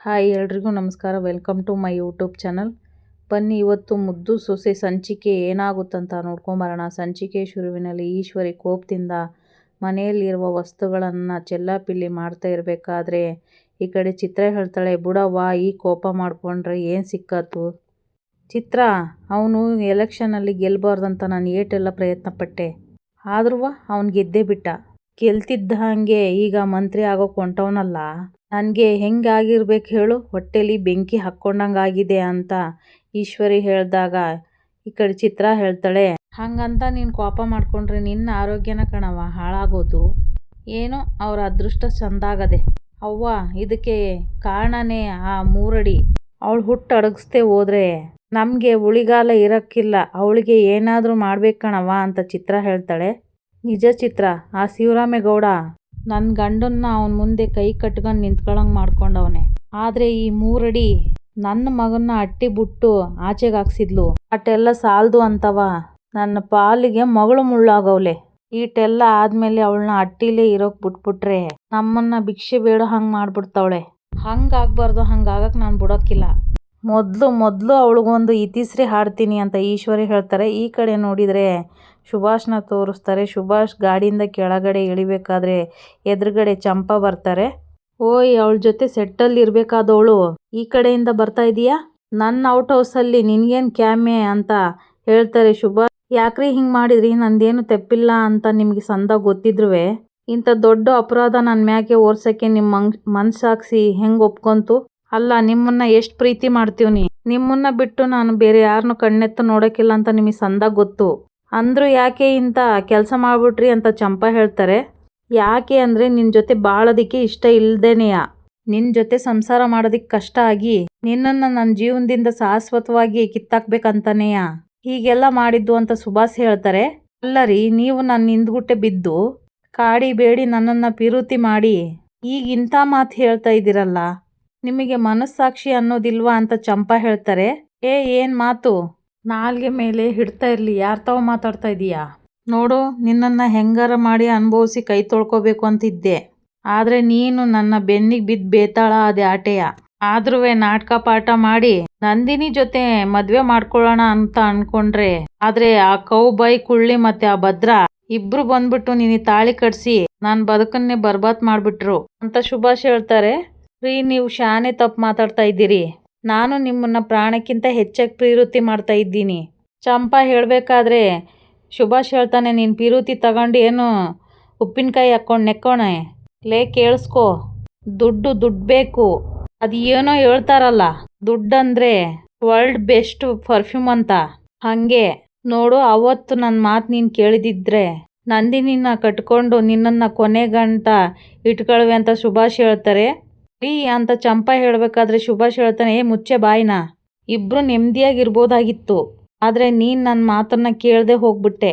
Hi, ಎಲ್ರಿಗೂ ನಮಸ್ಕಾರ. Welcome to my YouTube channel. ಬನ್ನಿ, ಇವತ್ತು ಮುದ್ದು ಸೊಸೆ ಸಂಚಿಕೆ ಏನಾಗುತ್ತಂತ ನೋಡ್ಕೊಂಬರೋಣ ಸಂಚಿಕೆ ಶುರುವಿನಲ್ಲಿ ಈಶ್ವರಿ ಕೋಪದಿಂದ ಮನೆಯಲ್ಲಿರುವ ವಸ್ತುಗಳನ್ನು ಚೆಲ್ಲಾಪಿಲ್ಲಿ ಮಾಡ್ತಾ ಇರಬೇಕಾದ್ರೆ ಈ ಕಡೆ ಚಿತ್ರ ಹೇಳ್ತಾಳೆ ಬುಡವ್ವ ಈ ಕೋಪ ಮಾಡಿಕೊಂಡ್ರೆ ಏನು ಸಿಕ್ಕತ್ತು ಚಿತ್ರ, ಅವನು ಎಲೆಕ್ಷನಲ್ಲಿ ಗೆಲ್ಲಬಾರ್ದಂತ ನಾನು ಏಟೆಲ್ಲ ಪ್ರಯತ್ನ ಪಟ್ಟೆ ಆದ್ರೂ ಅವ್ನು ಗೆದ್ದೇ ಬಿಟ್ಟ. ಗೆಲ್ತಿದ್ದ ಹಾಗೆ ಈಗ ಮಂತ್ರಿ ಆಗೋಕೆ ಹೊಂಟವನಲ್ಲ. ನನಗೆ ಹೆಂಗಾಗಿರ್ಬೇಕು ಹೇಳು? ಹೊಟ್ಟೆಲಿ ಬೆಂಕಿ ಹಾಕ್ಕೊಂಡಂಗಾಗಿದೆ ಅಂತ ಈಶ್ವರಿ ಹೇಳಿದಾಗ, ಈ ಕಡೆ ಚಿತ್ರ ಹೇಳ್ತಾಳೆ, ಹಂಗಂತ ನೀನು ಕೋಪ ಮಾಡಿಕೊಂಡ್ರೆ ನಿನ್ನ ಆರೋಗ್ಯನ ಕಣವ ಹಾಳಾಗೋದು. ಏನೋ ಅವ್ರ ಅದೃಷ್ಟ ಚಂದಾಗದೆ. ಅವ್ವ, ಇದಕ್ಕೆ ಕಾರಣನೇ ಆ ಮೂರಡಿ. ಅವಳು ಹುಟ್ಟು ಅಡಗಿಸ್ದೆ ಹೋದ್ರೆ ನಮಗೆ ಉಳಿಗಾಲ ಇರೋಕ್ಕಿಲ್ಲ. ಅವಳಿಗೆ ಏನಾದರೂ ಮಾಡ್ಬೇಕು ಕಣವ ಅಂತ ಚಿತ್ರ ಹೇಳ್ತಾಳೆ. ನಿಜ ಚಿತ್ರ ಆ ಶಿವರಾಮೇಗೌಡ. ನನ್ನ ಗಂಡನ್ನ ಅವನ ಮುಂದೆ ಕೈ ಕಟ್ಕೊಂಡು ನಿಂತ್ಕೊಳ್ಳಂಗೆ ಮಾಡ್ಕೊಂಡವನೆ. ಆದರೆ ಈ ಮೂರಡಿ ನನ್ನ ಮಗನ್ನ ಅಟ್ಟಿ ಬಿಟ್ಟು ಆಚೆಗೆ ಹಾಕ್ಸಿದ್ಲು. ಅಟ್ಟೆಲ್ಲ ಸಾಲದು ಅಂತವ. ನನ್ನ ಪಾಲಿಗೆ ಮಗಳು ಮುಳ್ಳಾಗವ್ಲೆ ಈಟೆಲ್ಲ ಆದ್ಮೇಲೆ ಅವಳನ್ನ ಅಟ್ಟಿಲೇ ಇರೋಕ್ ಬಿಟ್ಬಿಟ್ರೆ ನಮ್ಮನ್ನ ಭಿಕ್ಷೆ ಬೇಡೋ ಹಂಗೆ ಮಾಡ್ಬಿಡ್ತಾವಳೆ. ಹಂಗಾಗ್ಬಾರ್ದು ಹಂಗಾಗಕ್ಕೆ ನಾನು ಬಿಡೋಕ್ಕಿಲ್ಲ. ಮೊದಲು ಮೊದಲು ಅವಳಿಗೊಂದು ಇತಿಶ್ರೀ ಹಾಡ್ತೀನಿ ಅಂತ ಈಶ್ವರಿ ಹೇಳ್ತಾರೆ. ಈ ಕಡೆ ನೋಡಿದರೆ ಸುಭಾಷ್ನ ತೋರಿಸ್ತಾರೆ. ಸುಭಾಷ್ ಗಾಡಿಯಿಂದ ಕೆಳಗಡೆ ಇಳಿಬೇಕಾದ್ರೆ ಎದುರುಗಡೆ ಚಂಪಾ ಬರ್ತಾರೆ. ಓಯ್, ಅವಳ ಜೊತೆ ಸೆಟ್ಟಲ್ಲಿ ಇರಬೇಕಾದವಳು, ಈ ಕಡೆಯಿಂದ ಬರ್ತಾ ಇದೀಯಾ? ನನ್ನ ಔಟ್ ಹೌಸಲ್ಲಿ ನಿನಗೇನು ಕ್ಯಾಮೆ ಅಂತ ಹೇಳ್ತಾರೆ ಸುಭಾಷ್ ಯಾಕ್ರಿ ಹಿಂಗೆ ಮಾಡಿದ್ರಿ? ನಂದೇನು ತೆಪ್ಪಿಲ್ಲ ಅಂತ ನಿಮಗೆ ಸಂದ ಗೊತ್ತಿದ್ರು ಇಂಥ ದೊಡ್ಡ ಅಪರಾಧ ನನ್ನ ಮ್ಯಾಗೆ ಓರ್ಸೋಕ್ಕೆ ನಿಮ್ಮ ಮಂಗ್ ಮನ್ಸಾಕ್ಸಿ ಹೆಂಗೆ ಒಪ್ಕೊಂತು? ಅಲ್ಲ, ನಿಮ್ಮನ್ನ ಎಷ್ಟು ಪ್ರೀತಿ ಮಾಡ್ತೀವಿ ನಿಮ್ಮನ್ನ ಬಿಟ್ಟು ನಾನು ಬೇರೆ ಯಾರನ್ನೂ ಕಣ್ಣೆತ್ತ ನೋಡೋಕ್ಕಿಲ್ಲ ಅಂತ ನಿಮಗೆ ಸಂದ ಗೊತ್ತು. ಅಂದರೂ ಯಾಕೆ ಇಂಥ ಕೆಲಸ ಮಾಡ್ಬಿಟ್ರಿ ಅಂತ ಚಂಪ ಹೇಳ್ತಾರೆ. ಯಾಕೆ ಅಂದರೆ ನಿನ್ನ ಜೊತೆ ಬಾಳೋದಕ್ಕೆ ಇಷ್ಟ ಇಲ್ಲದೇನೆಯ ನಿನ್ನ ಜೊತೆ ಸಂಸಾರ ಮಾಡೋದಕ್ಕೆ ಕಷ್ಟ ಆಗಿ ನಿನ್ನನ್ನು ನನ್ನ ಜೀವನದಿಂದ ಶಾಶ್ವತವಾಗಿ ಕಿತ್ತಾಕ್ಬೇಕಂತಾನೆಯ? ಹೀಗೆಲ್ಲ ಮಾಡಿದ್ದು ಅಂತ ಸುಭಾಷ್ ಹೇಳ್ತಾರೆ. ಅಲ್ಲ ರೀ ನೀವು ನನ್ನ ಹಿಂದ್ಗುಟ್ಟೆ ಬಿದ್ದು ಕಾಡಿ ಬೇಡಿ ನನ್ನನ್ನು ಪಿರುತಿ ಮಾಡಿ ಈಗ ಇಂಥ ಮಾತು ಹೇಳ್ತಾ ಇದ್ದೀರಲ್ಲ, ನಿಮಗೆ ಮನಸ್ಸಾಕ್ಷಿ ಅನ್ನೋದಿಲ್ವಾ ಅಂತ ಚಂಪಾ ಹೇಳ್ತಾರೆ. ಏ, ಏನು ಮಾತು? ನಾಲ್ಗೆ ಮೇಲೆ ಹಿಡ್ತಾ ಇರಲಿ. ಯಾರು ತಾವು ಮಾತಾಡ್ತಾ ಇದೀಯಾ? ನೋಡು, ನಿನ್ನನ್ನು ಹೆಂಗಾರ ಮಾಡಿ ಅನುಭವಿಸಿ ಕೈ ತೊಳ್ಕೊಬೇಕು ಅಂತಿದ್ದೆ. ಆದರೆ ನೀನು ನನ್ನ ಬೆನ್ನಿಗೆ ಬಿದ್ದು ಬೇತಾಳ ಅದೇ ಆಟೆಯ. ಆದ್ರೂ ನಾಟಕ ಪಾಠ ಮಾಡಿ ನಂದಿನಿ ಜೊತೆ ಮದ್ವೆ ಮಾಡ್ಕೊಳ್ಳೋಣ ಅಂತ ಅನ್ಕೊಂಡ್ರೆ, ಆದ್ರೆ ಆ ಕೌ ಬೈ ಕುಳ್ಳಿ ಮತ್ತೆ ಆ ಭದ್ರ ಇಬ್ರು ಬಂದ್ಬಿಟ್ಟು ನೀನು ತಾಳಿ ಕಟ್ಸಿ ನನ್ನ ಬದುಕನ್ನೇ ಬರ್ಬಾದ್ ಮಾಡ್ಬಿಟ್ರು. ಅಂತ ಶುಭಾಷ್ ಹೇಳ್ತಾರೆ. ರೀ, ನೀವು ಶಾನೆ ತಪ್ಪು ಮಾತಾಡ್ತಾ ಇದ್ದೀರಿ. ನಾನು ನಿಮ್ಮನ್ನ ಪ್ರಾಣಕ್ಕಿಂತ ಹೆಚ್ಚಾಗಿ ಪ್ರೀವೃತ್ತಿ ಮಾಡ್ತಾ ಇದ್ದೀನಿ. ಚಂಪಾ ಹೇಳಬೇಕಾದ್ರೆ ಸುಭಾಷ್ ಹೇಳ್ತಾನೆ, ನೀನು ಪಿರುತಿ ತಗೊಂಡು ಏನು ಉಪ್ಪಿನಕಾಯಿ ಹಾಕ್ಕೊಂಡು ನೆಕ್ಕೋಣೆ. ಲೇ, ಕೇಳಿಸ್ಕೋ. ದುಡ್ಡು ದುಡ್ಡು ಬೇಕು. ಅದು ಏನೋ ಹೇಳ್ತಾರಲ್ಲ. ದುಡ್ಡಂದರೆ ವರ್ಲ್ಡ್ ಬೆಸ್ಟ್ ಪರ್ಫ್ಯೂಮ್ ಅಂತ. ಹಾಗೆ, ನೋಡು, ಅವತ್ತು ನನ್ನ ಮಾತು ನೀನು ಕೇಳಿದಿದ್ರೆ ನಂದಿನಿನ ಕಟ್ಕೊಂಡು ನಿನ್ನನ್ನು ಕೊನೆಗಂಟ ಇಟ್ಕೊಳ್ವೆ ಅಂತ ಸುಭಾಷ್ ಹೇಳ್ತಾರೆ. ರೀ, ಅಂತ ಚಂಪಾ ಹೇಳಬೇಕಾದ್ರೆ ಸುಭಾಷ್ ಹೇಳ್ತಾನೆ, ಏ ಮುಚ್ಚೆ ಬಾಯ್ನ, ಇಬ್ರು ನೆಮ್ಮದಿಯಾಗಿರ್ಬೋದಾಗಿತ್ತು ಆದರೆ ನೀನು ನನ್ನ ಮಾತನ್ನ ಕೇಳದೆ ಹೋಗ್ಬಿಟ್ಟೆ.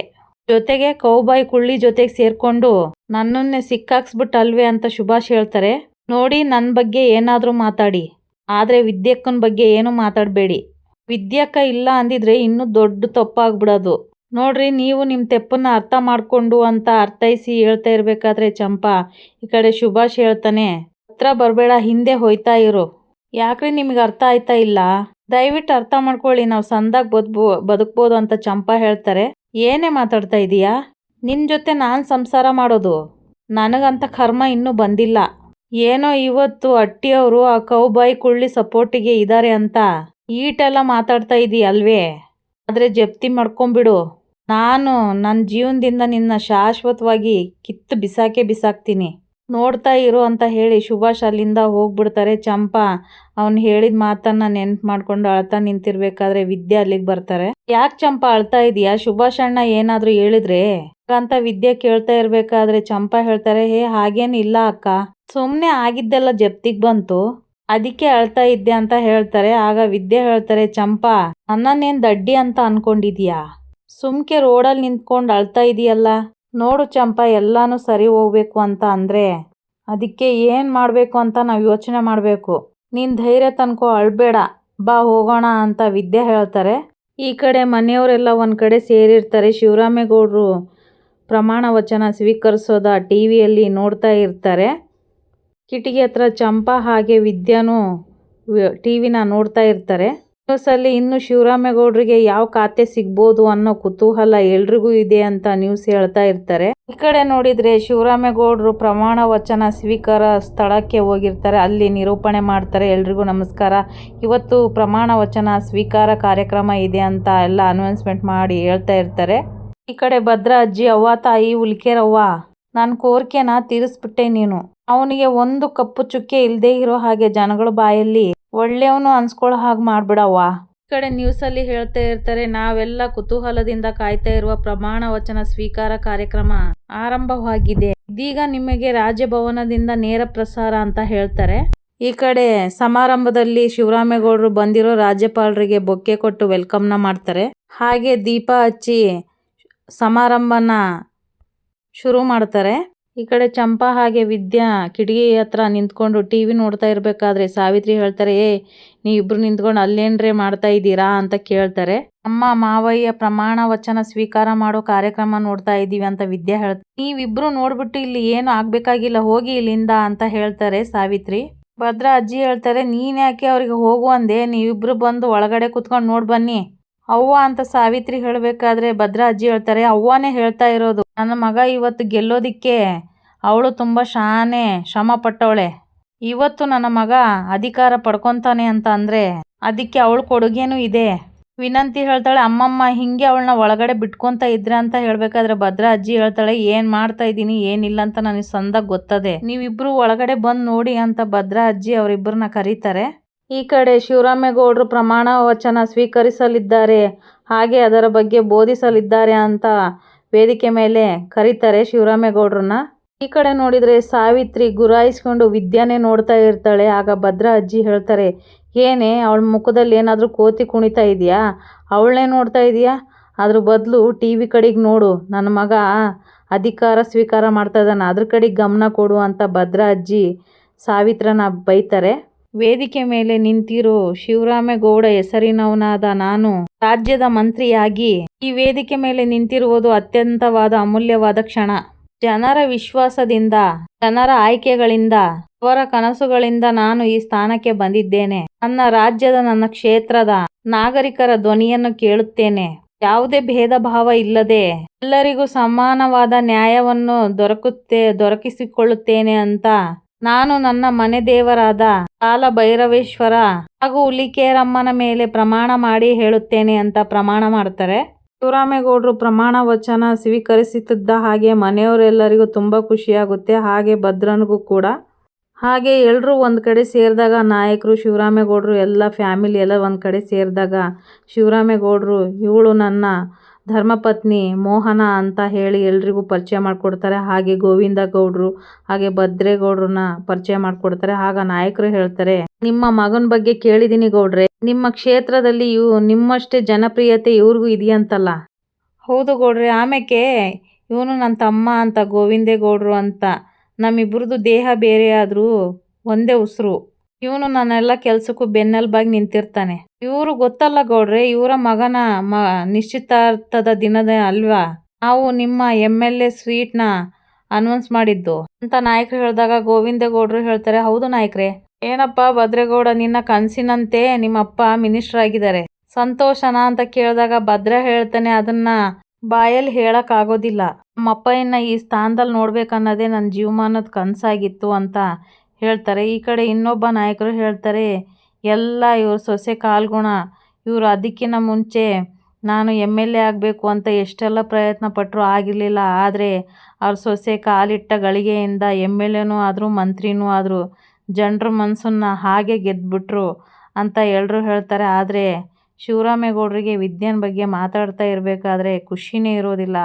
ಜೊತೆಗೆ ಕೌಬಾಯ್ ಕುಳ್ಳಿ ಜೊತೆಗೆ ಸೇರ್ಕೊಂಡು ನನ್ನನ್ನೇ ಸಿಕ್ಕಾಕ್ಸ್ಬಿಟ್ಟಲ್ವೇ ಅಂತ ಸುಭಾಷ್ ಹೇಳ್ತಾರೆ. ನೋಡಿ ನನ್ನ ಬಗ್ಗೆ ಏನಾದರೂ ಮಾತಾಡಿ. ಆದರೆ ವಿದ್ಯಕ್ಕನ ಬಗ್ಗೆ ಏನು ಮಾತಾಡಬೇಡಿ. ವಿದ್ಯಕ್ಕ ಇಲ್ಲ ಅಂದಿದ್ರೆ ಇನ್ನೂ ದೊಡ್ಡ ತಪ್ಪಾಗ್ಬಿಡೋದು. ನೋಡ್ರಿ, ನೀವು ನಿಮ್ಮ ತೆಪ್ಪನ್ನ ಅರ್ಥ ಮಾಡಿಕೊಂಡು ಅಂತ ಅರ್ಥೈಸಿ ಹೇಳ್ತಾ ಇರಬೇಕಾದ್ರೆ ಚಂಪಾ, ಈ ಕಡೆ ಸುಭಾಷ್ ಹೇಳ್ತಾನೆ ಹತ್ರ ಬರಬೇಡ, ಹಿಂದೆ ಹೋಯ್ತಾ ಇರು. ಯಾಕ್ರಿ ನಿಮಗೆ ಅರ್ಥ ಆಯ್ತಾ ಇಲ್ಲ? ದಯವಿಟ್ಟು ಅರ್ಥ ಮಾಡ್ಕೊಳ್ಳಿ, ನಾವು ಸಂದಾಗ ಬದ್ಬೋ ಬದುಕ್ಬೋದು ಅಂತ ಚಂಪಾ ಹೇಳ್ತಾರೆ. ಏನೇ ಮಾತಾಡ್ತಾ ಇದೀಯಾ? ನಿನ್ನ ಜೊತೆ ನಾನು ಸಂಸಾರ ಮಾಡೋದು. ನನಗಂತ ಕರ್ಮ ಇನ್ನೂ ಬಂದಿಲ್ಲ. ಏನೋ ಇವತ್ತು ಅಟ್ಟಿಯವರು ಆ ಕೌಬಾಯಿ ಕುಳ್ಳಿ ಸಪೋರ್ಟಿಗೆ ಇದ್ದಾರೆ ಅಂತ ಈಟೆಲ್ಲ ಮಾತಾಡ್ತಾ ಇದೀಯಲ್ವೇ? ಆದರೆ ಜಪ್ತಿ ಮಾಡ್ಕೊಂಬಿಡು ನಾನು ನನ್ನ ಜೀವನದಿಂದ ನಿನ್ನ ಶಾಶ್ವತವಾಗಿ ಕಿತ್ತು ಬಿಸಾಕೆ ಬಿಸಾಕ್ತೀನಿ. ನೋಡ್ತಾ ಇರು ಅಂತ ಹೇಳಿ ಸುಭಾಷ್ ಅಲ್ಲಿಂದ ಹೋಗ್ಬಿಡ್ತಾರೆ. ಚಂಪಾ, ಅವ್ನು ಹೇಳಿದ ಮಾತನ್ನ ನೆನ್ಪು ಮಾಡ್ಕೊಂಡು ಅಳ್ತಾ ನಿಂತಿರ್ಬೇಕಾದ್ರೆ ವಿದ್ಯೆ ಅಲ್ಲಿಗೆ ಬರ್ತಾರೆ. ಯಾಕೆ ಚಂಪಾ ಅಳ್ತಾ ಇದೀಯಾ? ಸುಭಾಷ್ ಅಣ್ಣ ಏನಾದರೂ ಹೇಳಿದ್ರೆ? ಅಂತ ವಿದ್ಯೆ ಕೇಳ್ತಾ ಇರ್ಬೇಕಾದ್ರೆ ಚಂಪಾ ಹೇಳ್ತಾರೆ, ಹೇ, ಹಾಗೇನು ಇಲ್ಲ ಅಕ್ಕ. ಸುಮ್ಮನೆ ಆಗಿದ್ದೆಲ್ಲ ಜಪ್ತಿಗೆ ಬಂತು. ಅದಕ್ಕೆ ಅಳ್ತಾ ಇದ್ದೆ ಅಂತ ಹೇಳ್ತಾರೆ. ಆಗ ವಿದ್ಯೆ ಹೇಳ್ತಾರೆ, ಚಂಪಾ, ನನ್ನನ್ನೇನು ದಡ್ಡಿ ಅಂತ ಅನ್ಕೊಂಡಿದ್ಯಾ? ಸುಮ್ಕೆ ರೋಡಲ್ಲಿ ನಿಂತ್ಕೊಂಡು ಅಳ್ತಾ ಇದೀಯಲ್ಲ. ನೋಡು ಚಂಪಾ, ಎಲ್ಲಾನು ಸರಿ ಹೋಗ್ಬೇಕು ಅಂತ ಅಂದರೆ ಅದಕ್ಕೆ ಏನು ಮಾಡಬೇಕು ಅಂತ ನಾವು ಯೋಚನೆ ಮಾಡಬೇಕು. ನಿನ್ನ ಧೈರ್ಯ ತನ್ಕೋ, ಅಳ್ಬೇಡ. ಬಾ, ಹೋಗೋಣ ಅಂತ ವಿದ್ಯೆ ಹೇಳ್ತಾರೆ. ಈ ಕಡೆ ಮನೆಯವರೆಲ್ಲ ಒಂದು ಕಡೆ ಸೇರಿರ್ತಾರೆ. ಶಿವರಾಮೇಗೌಡರು ಪ್ರಮಾಣ ವಚನ ಸ್ವೀಕರಿಸೋದ ಟಿ ವಿಯಲ್ಲಿ ನೋಡ್ತಾ ಇರ್ತಾರೆ. ಕಿಟಕಿ ಹತ್ರ ಚಂಪಾ ಹಾಗೆ ವಿದ್ಯಾನು ಟಿ ವಿನ ನೋಡ್ತಾ ಇರ್ತಾರೆ. ನ್ಯೂಸಲ್ಲಿ ಇನ್ನು ಶಿವರಾಮೇಗೌಡರಿಗೆ ಯಾವ ಖಾತೆ ಸಿಗ್ಬೋದು ಅನ್ನೋ ಕುತೂಹಲ ಎಲ್ರಿಗೂ ಇದೆ ಅಂತ ನ್ಯೂಸ್ ಹೇಳ್ತಾ ಇರ್ತಾರೆ. ಈ ಕಡೆ ನೋಡಿದ್ರೆ ಶಿವರಾಮೇಗೌಡರು ಪ್ರಮಾಣ ವಚನ ಸ್ವೀಕಾರ ಸ್ಥಳಕ್ಕೆ ಹೋಗಿರ್ತಾರೆ. ಅಲ್ಲಿ ನಿರೂಪಣೆ ಮಾಡ್ತಾರೆ. ಎಲ್ರಿಗೂ ನಮಸ್ಕಾರ. ಇವತ್ತು ಪ್ರಮಾಣ ವಚನ ಸ್ವೀಕಾರ ಕಾರ್ಯಕ್ರಮ ಇದೆ ಅಂತ ಎಲ್ಲ ಅನೌನ್ಸ್ಮೆಂಟ್ ಮಾಡಿ ಹೇಳ್ತಾ ಇರ್ತಾರೆ. ಈ ಕಡೆ ಭದ್ರಾ ಅಜ್ಜಿ ಅವ್ವ ತಾಯಿ ಉಲ್ಕೇರವ್ವ, ನಾನು ಕೋರಿಕೆನ ತೀರಿಸ್ಬಿಟ್ಟೆ ನೀನು. ಅವನಿಗೆ ಒಂದು ಕಪ್ಪು ಚುಕ್ಕೆ ಇಲ್ಲದೆ ಇರೋ ಹಾಗೆ ಜನಗಳ ಬಾಯಲ್ಲಿ ಒಳ್ಳೆಯವನು ಅನ್ಸ್ಕೊಳ್ಳೋ ಹಾಗೆ ಮಾಡ್ಬಿಡವ್ವ. ಈ ಕಡೆ ನ್ಯೂಸಲ್ಲಿ ಹೇಳ್ತಾ ಇರ್ತಾರೆ, ನಾವೆಲ್ಲ ಕುತೂಹಲದಿಂದ ಕಾಯ್ತಾ ಇರುವ ಪ್ರಮಾಣ ವಚನ ಸ್ವೀಕಾರ ಕಾರ್ಯಕ್ರಮ ಆರಂಭವಾಗಿದೆ. ಇದೀಗ ನಿಮಗೆ ರಾಜಭವನದಿಂದ ನೇರ ಪ್ರಸಾರ ಅಂತ ಹೇಳ್ತಾರೆ. ಈ ಕಡೆ ಸಮಾರಂಭದಲ್ಲಿ ಶಿವರಾಮೇಗೌಡರು ಬಂದಿರೋ ರಾಜ್ಯಪಾಲರಿಗೆ ಬೊಕ್ಕೆ ಕೊಟ್ಟು ವೆಲ್ಕಮ್ನ ಮಾಡ್ತಾರೆ. ಹಾಗೆ ದೀಪ ಹಚ್ಚಿ ಸಮಾರಂಭನ ಶುರು ಮಾಡ್ತಾರೆ. ಈ ಕಡೆ ಚಂಪಾ ಹಾಗೆ ವಿದ್ಯಾ ಕಿಟಕಿ ಹತ್ರ ನಿಂತ್ಕೊಂಡು ಟಿ ವಿ ನೋಡ್ತಾ ಇರಬೇಕಾದ್ರೆ ಸಾವಿತ್ರಿ ಹೇಳ್ತಾರೆ, ಏ ನೀ ಇಬ್ರು ನಿಂತ್ಕೊಂಡು ಅಲ್ಲೇನ್ರೆ ಮಾಡ್ತಾ ಇದ್ದೀರಾ? ಅಂತ ಕೇಳ್ತಾರೆ. ಅಮ್ಮ ಮಾವಯ್ಯ ಪ್ರಮಾಣ ವಚನ ಸ್ವೀಕಾರ ಮಾಡೋ ಕಾರ್ಯಕ್ರಮ ನೋಡ್ತಾ ಇದ್ದೀವಿ ಅಂತ ವಿದ್ಯಾ ಹೇಳ್ತಾರೆ ನೀವಿಬ್ರು ನೋಡ್ಬಿಟ್ಟು ಇಲ್ಲಿ ಏನು ಆಗ್ಬೇಕಾಗಿಲ್ಲ, ಹೋಗಿ ಇಲ್ಲಿಂದ ಅಂತ ಹೇಳ್ತಾರೆ ಸಾವಿತ್ರಿ. ಭದ್ರಾ ಅಜ್ಜಿ ಹೇಳ್ತಾರೆ ನೀನ್ ಯಾಕೆ ಅವ್ರಿಗೆ ಹೋಗು ಅಂದೆ, ನೀವಿಬ್ರು ಬಂದು ಒಳಗಡೆ ಕುತ್ಕೊಂಡು ನೋಡ್ ಬನ್ನಿ. ಅವ್ವ ಅಂತ ಸಾವಿತ್ರಿ ಹೇಳಬೇಕಾದ್ರೆ ಭದ್ರಾ ಅಜ್ಜಿ ಹೇಳ್ತಾರೆ, ಅವ್ವನೇ ಹೇಳ್ತಾ ಇರೋದು. ನನ್ನ ಮಗ ಇವತ್ತು ಗೆಲ್ಲೋದಿಕ್ಕೆ ಅವಳು ತುಂಬ ಶಾನೆ ಶ್ರಮ ಪಟ್ಟವಳೆ ಇವತ್ತು ನನ್ನ ಮಗ ಅಧಿಕಾರ ಪಡ್ಕೊತಾನೆ ಅಂತ ಅಂದರೆ ಅದಕ್ಕೆ ಅವಳ ಕೊಡುಗೆನೂ ಇದೆ. ವಿನಂತಿ ಹೇಳ್ತಾಳೆ, ಅಮ್ಮಮ್ಮ, ಹಿಂಗೆ ಅವಳನ್ನ ಒಳಗಡೆ ಬಿಟ್ಕೊಂತ ಇದ್ರೆ ಅಂತ ಹೇಳ್ಬೇಕಾದ್ರೆ ಭದ್ರಾ ಅಜ್ಜಿ ಹೇಳ್ತಾಳೆ, ಏನು ಮಾಡ್ತಾ ಇದ್ದೀನಿ, ಏನಿಲ್ಲ ಅಂತ ನನಗೆ ಸಂದಾಗ ಗೊತ್ತದೆ. ನೀವಿಬ್ರು ಒಳಗಡೆ ಬಂದು ನೋಡಿ ಅಂತ ಭದ್ರಾ ಅಜ್ಜಿ ಅವರಿಬ್ಬರನ್ನ ಕರೀತಾರೆ. ಈ ಕಡೆ ಶಿವರಾಮೇಗೌಡರು ಪ್ರಮಾಣ ವಚನ ಸ್ವೀಕರಿಸಲಿದ್ದಾರೆ. ಹಾಗೆ ಅದರ ಬಗ್ಗೆ ಬೋಧಿಸಲಿದ್ದಾರೆ ಅಂತ ವೇದಿಕೆ ಮೇಲೆ ಕರೀತಾರೆ ಶಿವರಾಮೇಗೌಡ್ರನ್ನ. ಈ ಕಡೆ ನೋಡಿದರೆ ಸಾವಿತ್ರಿ ಗುರಾಯಿಸ್ಕೊಂಡು ವಿದ್ಯಾನೇ ನೋಡ್ತಾ ಇರ್ತಾಳೆ. ಆಗ ಭದ್ರ ಅಜ್ಜಿ ಹೇಳ್ತಾರೆ, ಏನೇ, ಅವಳ ಮುಖದಲ್ಲಿ ಏನಾದರೂ ಕೋತಿ ಕುಣಿತಾ ಇದೆಯಾ? ಅವಳನ್ನೇ ನೋಡ್ತಾ ಇದೆಯಾ? ಅದ್ರ ಬದಲು ಟಿ ವಿ ಕಡೆಗೆ ನೋಡು. ನನ್ನ ಮಗ ಅಧಿಕಾರ ಸ್ವೀಕಾರ ಮಾಡ್ತಾ ಇದ್ದಾನೆ. ಅದ್ರ ಕಡೆಗೆ ಗಮನ ಕೊಡು ಅಂತ ಭದ್ರ ಅಜ್ಜಿ ಸಾವಿತ್ರನ ಬೈತಾರೆ. ವೇದಿಕೆ ಮೇಲೆ ನಿಂತಿರೋ ಶಿವರಾಮೇಗೌಡ ಹೆಸರಿನವನಾದ ನಾನು ರಾಜ್ಯದ ಮಂತ್ರಿಯಾಗಿ ಈ ವೇದಿಕೆ ಮೇಲೆ ನಿಂತಿರುವುದು ಅತ್ಯಂತವಾದ ಅಮೂಲ್ಯವಾದ ಕ್ಷಣ. ಜನರ ವಿಶ್ವಾಸದಿಂದ, ಜನರ ಆಯ್ಕೆಗಳಿಂದ, ಅವರ ಕನಸುಗಳಿಂದ ನಾನು ಈ ಸ್ಥಾನಕ್ಕೆ ಬಂದಿದ್ದೇನೆ. ನನ್ನ ರಾಜ್ಯದ, ನನ್ನ ಕ್ಷೇತ್ರದ ನಾಗರಿಕರ ಧ್ವನಿಯನ್ನು ಕೇಳುತ್ತೇನೆ. ಯಾವುದೇ ಭೇದ ಭಾವ ಇಲ್ಲದೆ ಎಲ್ಲರಿಗೂ ಸಮಾನವಾದ ನ್ಯಾಯವನ್ನು ದೊರಕುತ್ತೆ, ದೊರಕಿಸಿಕೊಳ್ಳುತ್ತೇನೆ ಅಂತ ನಾನು ನನ್ನ ಮನೆ ದೇವರಾದ ಕಾಲ ಭೈರವೇಶ್ವರ ಹಾಗೂ ಹುಲಿಕೇರಮ್ಮನ ಮೇಲೆ ಪ್ರಮಾಣ ಮಾಡಿ ಹೇಳುತ್ತೇನೆ ಅಂತ ಪ್ರಮಾಣ ಮಾಡ್ತಾರೆ. ಶಿವರಾಮೇಗೌಡರು ಪ್ರಮಾಣ ವಚನ ಸ್ವೀಕರಿಸುತ್ತಿದ್ದ ಹಾಗೆ ಮನೆಯವರೆಲ್ಲರಿಗೂ ತುಂಬ ಖುಷಿಯಾಗುತ್ತೆ. ಹಾಗೆ ಭದ್ರನಿಗೂ ಕೂಡ. ಹಾಗೆ ಎಲ್ಲರೂ ಒಂದು ಕಡೆ ಸೇರಿದಾಗ ನಾಯಕರು, ಶಿವರಾಮೇಗೌಡರು, ಎಲ್ಲ ಫ್ಯಾಮಿಲಿ ಎಲ್ಲ ಒಂದು ಕಡೆ ಸೇರಿದಾಗ ಶಿವರಾಮೇಗೌಡರು, ಇವಳು ನನ್ನ ಧರ್ಮಪತ್ನಿ ಮೋಹನ ಅಂತ ಹೇಳಿ ಎಲ್ರಿಗೂ ಪರಿಚಯ ಮಾಡಿಕೊಡ್ತಾರೆ. ಹಾಗೆ ಗೋವಿಂದ ಗೌಡ್ರು, ಹಾಗೆ ಭದ್ರೇಗೌಡ್ರನ್ನ ಪರಿಚಯ ಮಾಡಿಕೊಡ್ತಾರೆ. ಆಗ ನಾಯಕರು ಹೇಳ್ತಾರೆ, ನಿಮ್ಮ ಮಗನ ಬಗ್ಗೆ ಕೇಳಿದ್ದೀನಿ ಗೌಡ್ರೆ, ನಿಮ್ಮ ಕ್ಷೇತ್ರದಲ್ಲಿ ಇವು ನಿಮ್ಮಷ್ಟೇ ಜನಪ್ರಿಯತೆ ಇವ್ರಿಗೂ ಇದೆಯಂತಲ್ಲ. ಹೌದು ಗೌಡ್ರೆ ಆಮೇಕೆ ಇವನು ನನ್ನ ತಮ್ಮ ಅಂತ, ಗೋವಿಂದೇ ಗೌಡ್ರು ಅಂತ ನಮ್ಮಿಬ್ಬರದು ದೇಹ ಬೇರೆ ಒಂದೇ ಉಸಿರು. ಇವನು ನನ್ನೆಲ್ಲ ಕೆಲ್ಸಕ್ಕೂ ಬೆನ್ನೆಲುಬಾಗಿ ನಿಂತಿರ್ತಾನೆ. ಇವರು ಗೊತ್ತಲ್ಲ ಗೌಡ್ರೆ, ಇವರ ಮಗನ ಮ, ನಿಶ್ಚಿತಾರ್ಥದ ದಿನದ ಅಲ್ವಾ? ನಾವು ನಿಮ್ಮ ಎಂ ಎಲ್ ಎ ಸ್ವೀಟ್ನ ಅನೌನ್ಸ್ ಮಾಡಿದ್ದು. ಅಂತ ನಾಯಕರು ಹೇಳಿದಾಗ ಗೋವಿಂದೇಗೌಡರು ಹೇಳ್ತಾರೆ, ಹೌದು ನಾಯಕ್ರೆ. ಏನಪ್ಪ ಭದ್ರೇಗೌಡ, ನಿನ್ನ ಕನಸಿನಂತೆ ನಿಮ್ಮಪ್ಪ ಮಿನಿಸ್ಟರ್ ಆಗಿದ್ದಾರೆ. ಸಂತೋಷನಾ? ಅಂತ ಕೇಳಿದಾಗ ಭದ್ರ ಹೇಳ್ತಾನೆ, ಅದನ್ನ ಬಾಯಲ್ಲಿ ಹೇಳೋಕ್ಕಾಗೋದಿಲ್ಲ ನಮ್ಮಪ್ಪಯ್ಯನ ಈ ಸ್ಥಾನದಲ್ಲಿ ನೋಡ್ಬೇಕನ್ನೋದೇ ನನ್ನ ಜೀವಮಾನದ ಕನಸಾಗಿತ್ತು ಅಂತ ಹೇಳ್ತಾರೆ. ಈ ಕಡೆ ಇನ್ನೊಬ್ಬ ನಾಯಕರು ಹೇಳ್ತಾರೆ, ಎಲ್ಲ ಇವ್ರ ಸೊಸೆ ಕಾಲ್ಗುಣ. ಇವರು ಅದಕ್ಕಿಂತ ಮುಂಚೆ ನಾನು ಎಂ ಎಲ್ ಎ ಆಗಬೇಕು ಅಂತ ಎಷ್ಟೆಲ್ಲ ಪ್ರಯತ್ನ ಪಟ್ಟರು ಆಗಿರಲಿಲ್ಲ. ಆದರೆ ಅವ್ರ ಸೊಸೆ ಕಾಲಿಟ್ಟ ಗಳಿಗೆಯಿಂದ ಎಂ ಎಲ್ ಎನೂ ಆದರೂ ಮಂತ್ರಿನೂ ಆದರೂ ಜನರ ಮನಸ್ಸನ್ನ ಹಾಗೆ ಗೆದ್ದುಬಿಟ್ರು ಅಂತ ಎಲ್ಲರೂ ಹೇಳ್ತಾರೆ. ಆದರೆ ಶಿವರಾಮೇಗೌಡರಿಗೆ ವಿದ್ಯೆನ ಬಗ್ಗೆ ಮಾತಾಡ್ತಾ ಇರಬೇಕಾದ್ರೆ ಖುಷಿನೇ ಇರೋದಿಲ್ಲ.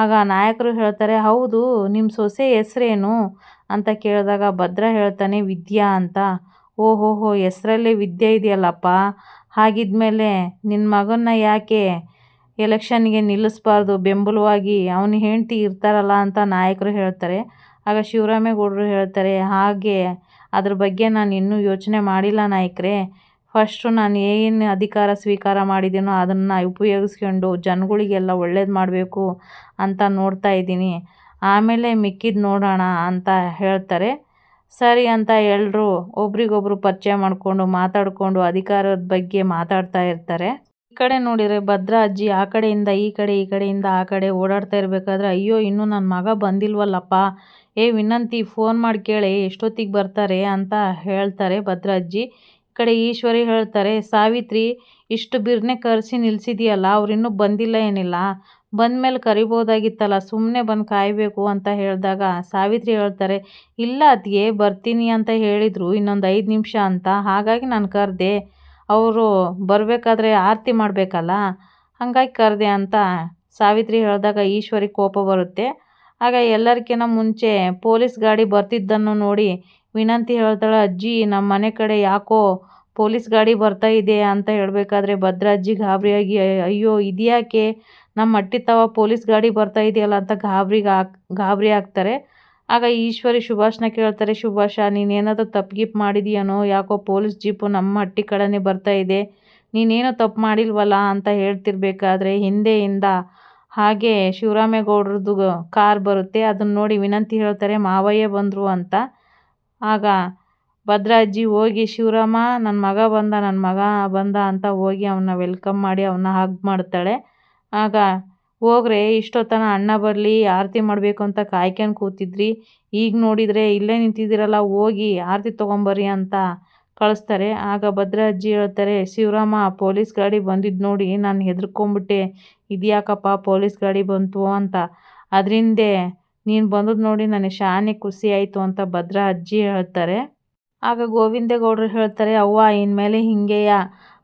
ಆಗ ನಾಯಕರು ಹೇಳ್ತಾರೆ, ಹೌದು ನಿಮ್ಮ ಸೊಸೆ ಹೆಸ್ರೇನು? ಅಂತ ಕೇಳಿದಾಗ ಭದ್ರ ಹೇಳ್ತಾನೆ, ವಿದ್ಯಾ ಅಂತ. ಓಹೋಹೋ ಹೆಸರಲ್ಲೇ ವಿದ್ಯೆ ಇದೆಯಲ್ಲಪ್ಪ. ಹಾಗಿದ್ಮೇಲೆ ನಿನ್ನ ಮಗನ್ನ ಯಾಕೆ ಎಲೆಕ್ಷನ್ಗೆ ನಿಲ್ಲಿಸ್ಬಾರ್ದು? ಬೆಂಬಲವಾಗಿ ಅವನ ಹೆಂಡತಿ ಇರ್ತಾರಲ್ಲ ಅಂತ ನಾಯಕರು ಹೇಳ್ತಾರೆ. ಆಗ ಶಿವರಾಮೇಗೌಡರು ಹೇಳ್ತಾರೆ, ಹಾಗೆ, ಅದ್ರ ಬಗ್ಗೆ ನಾನು ಇನ್ನೂ ಯೋಚನೆ ಮಾಡಿಲ್ಲ ನಾಯಕರೇ. ಫಸ್ಟು ನಾನು ಏನು ಅಧಿಕಾರ ಸ್ವೀಕಾರ ಮಾಡಿದ್ದೀನೋ ಅದನ್ನು ಉಪಯೋಗಿಸ್ಕೊಂಡು ಜನಗಳಿಗೆಲ್ಲ ಒಳ್ಳೇದು ಮಾಡಬೇಕು ಅಂತ ನೋಡ್ತಾ ಇದ್ದೀನಿ. ಆಮೇಲೆ ಮಿಕ್ಕಿದ್ದು ನೋಡೋಣ ಅಂತ ಹೇಳ್ತಾರೆ. ಸರಿ ಅಂತ ಎಲ್ಲರೂ ಒಬ್ರಿಗೊಬ್ರು ಪರಿಚಯ ಮಾಡಿಕೊಂಡು ಮಾತಾಡಿಕೊಂಡು ಅಧಿಕಾರದ ಬಗ್ಗೆ ಮಾತಾಡ್ತಾ ಇರ್ತಾರೆ. ಈ ಕಡೆ ನೋಡಿದರೆ ಭದ್ರಾ ಅಜ್ಜಿ ಆ ಕಡೆಯಿಂದ ಈ ಕಡೆ, ಈ ಕಡೆಯಿಂದ ಆ ಕಡೆ ಓಡಾಡ್ತಾ ಇರಬೇಕಾದ್ರೆ, ಅಯ್ಯೋ, ಇನ್ನೂ ನನ್ನ ಮಗ ಬಂದಿಲ್ವಲ್ಲಪ್ಪ. ಏ, ವಿನಂತಿ, ಫೋನ್ ಮಾಡಿ ಕೇಳಿ, ಎಷ್ಟೊತ್ತಿಗೆ ಬರ್ತಾರೆ? ಅಂತ ಹೇಳ್ತಾರೆ ಭದ್ರ ಅಜ್ಜಿ. ಈ ಕಡೆ ಈಶ್ವರಿ ಹೇಳ್ತಾರೆ, ಸಾವಿತ್ರಿ, ಇಷ್ಟು ಬಿರ್ನೆ ಕರೆಸಿ ನಿಲ್ಲಿಸಿದೆಯಲ್ಲ ಅವ್ರು ಇನ್ನೂ ಬಂದಿಲ್ಲ ಏನಿಲ್ಲ. ಬಂದಮೇಲೆ ಕರಿಬೋದಾಗಿತ್ತಲ್ಲ ಸುಮ್ಮನೆ ಬಂದು ಕಾಯಬೇಕು ಅಂತ ಹೇಳಿದಾಗ ಸಾವಿತ್ರಿ ಹೇಳ್ತಾರೆ, ಇಲ್ಲ ಅತ್ತಿಗೆ ಬರ್ತೀನಿ ಅಂತ ಹೇಳಿದರು ಇನ್ನೊಂದು ಐದು ನಿಮಿಷ ಅಂತ, ಹಾಗಾಗಿ ನಾನು ಕರೆದೆ, ಅವರು ಬರಬೇಕಾದ್ರೆ ಆರತಿ ಮಾಡಬೇಕಲ್ಲ, ಹಾಗಾಗಿ ಕರೆದೆ ಅಂತ ಸಾವಿತ್ರಿ ಹೇಳಿದಾಗ ಈಶ್ವರಿ ಕೋಪ ಬರುತ್ತೆ. ಆಗ ಎಲ್ಲರಿಗಿಂತ ಮುಂಚೆ ಪೊಲೀಸ್ ಗಾಡಿ ಬರ್ತಿದ್ದನ್ನು ನೋಡಿ ವಿನಂತಿ ಹೇಳ್ತಾಳೆ, ಅಜ್ಜಿ ನಮ್ಮ ಮನೆ ಕಡೆ ಯಾಕೋ ಪೊಲೀಸ್ ಗಾಡಿ ಬರ್ತಾ ಇದೆ ಅಂತ ಹೇಳಬೇಕಾದ್ರೆ ಭದ್ರಾಜ್ಜಿ ಗಾಬರಿಯಾಗಿ, ಅಯ್ಯೋ, ಇದ್ಯಾಕೆ? ನಮ್ಮ ಅಟ್ಟಿ ತವ ಪೊಲೀಸ್ ಗಾಡಿ ಬರ್ತಾ ಇದೆಯಲ್ಲ ಅಂತ ಗಾಬರಿಗೆ ಗಾಬರಿ ಆಗ್ತಾರೆ. ಆಗ ಈಶ್ವರಿ ಸುಭಾಷ್ನ ಕೇಳ್ತಾರೆ, ಸುಭಾಷ, ನೀನೇನಾದರೂ ತಪ್ಪು ಮಾಡಿದೀಯನೋ? ಯಾಕೋ ಪೊಲೀಸ್ ಜೀಪು ನಮ್ಮ ಹಟ್ಟಿ ಕಡೆನೇ ಬರ್ತಾ ಇದೆ. ನೀನೇನೋ ತಪ್ಪು ಮಾಡಿಲ್ವಲ್ಲ ಅಂತ ಹೇಳ್ತಿರ್ಬೇಕಾದ್ರೆ ಹಿಂದೆಯಿಂದ ಹಾಗೆ ಶಿವರಾಮೇಗೌಡ್ರದ್ದು ಕಾರ್ ಬರುತ್ತೆ. ಅದನ್ನು ನೋಡಿ ವಿನಂತಿ ಹೇಳ್ತಾರೆ, ಮಾವಯ್ಯ ಬಂದರು ಅಂತ. ಆಗ ಭದ್ರಾಜ್ಜಿ ಹೋಗಿ, ಶಿವರಾಮ ನನ್ನ ಮಗ ಬಂದ ನನ್ನ ಮಗ ಬಂದ ಅಂತ ಹೋಗಿ ಅವನ್ನ ವೆಲ್ಕಮ್ ಮಾಡಿ ಅವನ್ನ ಹಗ್ ಮಾಡ್ತಾಳೆ. ಆಗ, ಹೋಗ್ರೆ, ಇಷ್ಟೊತ್ತನ ಅಣ್ಣ ಬರಲಿ, ಆರತಿ ಮಾಡಬೇಕು ಅಂತ ಕಾಯ್ಕೊಂಡು ಕೂತಿದ್ರಿ. ಈಗ ನೋಡಿದರೆ ಇಲ್ಲೇ ನಿಂತಿದ್ದೀರಲ್ಲ, ಹೋಗಿ ಆರತಿ ತೊಗೊಂಬರ್ರಿ ಅಂತ ಕಳಿಸ್ತಾರೆ. ಆಗ ಭದ್ರಾಜ್ಜಿ ಹೇಳ್ತಾರೆ, ಶಿವರಾಮ, ಪೊಲೀಸ್ ಗಾಡಿ ಬಂದಿದ್ದು ನೋಡಿ ನಾನು ಹೆದರ್ಕೊಂಬಿಟ್ಟೆ. ಇದ್ಯಾಕಪ್ಪ ಪೊಲೀಸ್ ಗಾಡಿ ಬಂತು ಅಂತ. ಅದರಿಂದೆ ನೀನು ಬಂದದ್ದು ನೋಡಿ ನನಗೆ ಶಾನೆ ಖುಷಿ ಆಯಿತು ಅಂತ ಭದ್ರಾ ಅಜ್ಜಿ ಹೇಳ್ತಾರೆ. ಆಗ ಗೋವಿಂದೇಗೌಡರು ಹೇಳ್ತಾರೆ, ಅವ್ವ, ಇನ್ಮೇಲೆ ಹಿಂಗೆಯ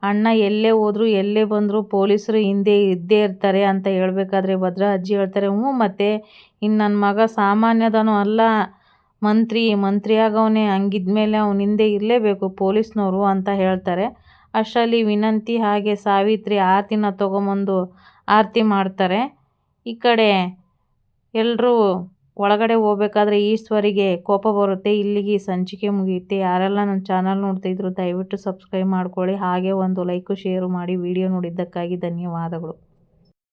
ಅಣ್ಣ ಎಲ್ಲೇ ಹೋದ್ರು, ಎಲ್ಲೇ ಬಂದರೂ ಪೊಲೀಸರು ಹಿಂದೆ ಇದ್ದೇ ಇರ್ತಾರೆ ಅಂತ ಹೇಳ್ಬೇಕಾದ್ರೆ ಭದ್ರಾ ಅಜ್ಜಿ ಹೇಳ್ತಾರೆ, ಹ್ಞೂ ಮತ್ತೆ ಇನ್ನು ನನ್ನ ಮಗ ಸಾಮಾನ್ಯದನು ಅಲ್ಲ, ಮಂತ್ರಿ ಮಂತ್ರಿ ಆಗವನೇ, ಹಂಗಿದ್ಮೇಲೆ ಅವನ ಹಿಂದೆ ಇರಲೇಬೇಕು ಪೊಲೀಸ್ನವರು ಅಂತ ಹೇಳ್ತಾರೆ. ಅಷ್ಟರಲ್ಲಿ ವಿನಂತಿ ಹಾಗೆ ಸಾವಿತ್ರಿ ಆರತಿನ ತೊಗೊಂಬಂದು ಆರತಿ ಮಾಡ್ತಾರೆ. ಈ ಕಡೆ ಎಲ್ಲರೂ ಒಳಗಡೆ ಹೋಗ್ಬೇಕಾದ್ರೆ ಈಶ್ವರಿಗೆ ಕೋಪ ಬರುತ್ತೆ. ಇಲ್ಲಿಗೆ ಸಂಚಿಕೆ ಮುಗಿಯುತ್ತೆ. ಯಾರೆಲ್ಲ ನನ್ನ ಚಾನಲ್ ನೋಡ್ತಾ ಇದ್ರು ದಯವಿಟ್ಟು ಸಬ್ಸ್ಕ್ರೈಬ್ ಮಾಡ್ಕೊಳ್ಳಿ. ಹಾಗೆ ಒಂದು ಲೈಕು ಶೇರು ಮಾಡಿ ವಿಡಿಯೋ ನೋಡಿದ್ದಕ್ಕಾಗಿ ಧನ್ಯವಾದಗಳು.